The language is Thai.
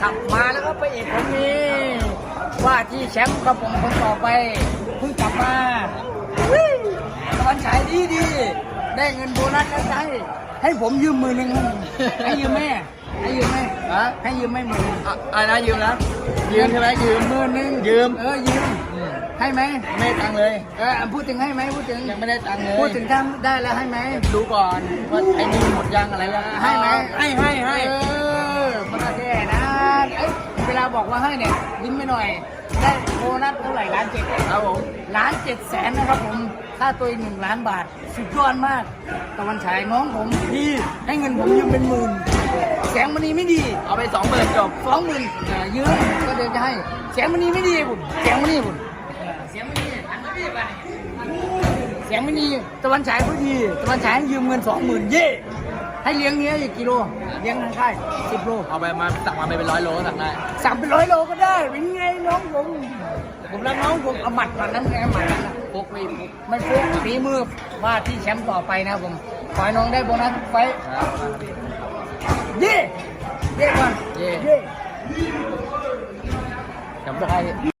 ขับมาแล้วก็ไปเอกผมนี่ว่าที่แชมป์ครับผมคนต่อไปเพิ่งกลับมาวิ่งตอนฉายดีดีได้เงินโบนัสแล้วจะให้ให้ผมยืมมือหนึ่งให้ยืมแม่ให้ยืมไหมฮะให้ยืมไหม่มือหนึ่งอะอะไรนะยืมนะยืมใช่ไหมยืมมือหนึ่งยืมเออยืมให้ไหมไม่ได้ตังค์เลยเออพูดถึงให้ไหมพูดถึงยังไม่ได้ตังค์เลยพูดถึงทำได้แล้วให้ไหมดูก่อนว่าไอ้นี่หมดยังอะไรยังให้ไหมให้ให้ให้ เอ้ยเวลาบอกว่าให้เนี่ยยิ้มไปหน่อย ได้โบนัสเท่าไหร่ล้านเจ็ดครับผมล้านเจ็ดแสนนะครับผมค่าตัวอีกหนึ่งล้านบาท สุดยอดมาก ตะวันฉายน้องผมพี่ให้เงินผมยืมเป็นหมื่นแสงมณีไม่ดีเอาไปสองหมื่นจบสองหมื่นอ่ายืมก็เดี๋ยวจะให้แสงมณีไม่ดีบุญแสงมณีบุญเสียงมณีอันนี้ไปเสียงมณีตะวันฉายพอดี ตะวันฉายให้ยืมเงินสองหมื่นเย่ ให้เลี้ยงเนี้ยอีกกิโล เลี้ยงทางค่ายสิบโล เอาไปมาสั่งมาไปเป็นร้อยโลสั่งได้ สั่งเป็นร้อยโลก็ได้ เป็นไงน้องผม ผมรักน้องผมเอาหมัดมันนั้นไงหมัดนั้นน่ะพกไม่พกไม่ฟุกฝีมือว่าที่แชมป์ต่อไปนะครับผมขอให้น้องได้โบนัสไฟต์ครับเย่เย่ก่อนเย่เย่จำได้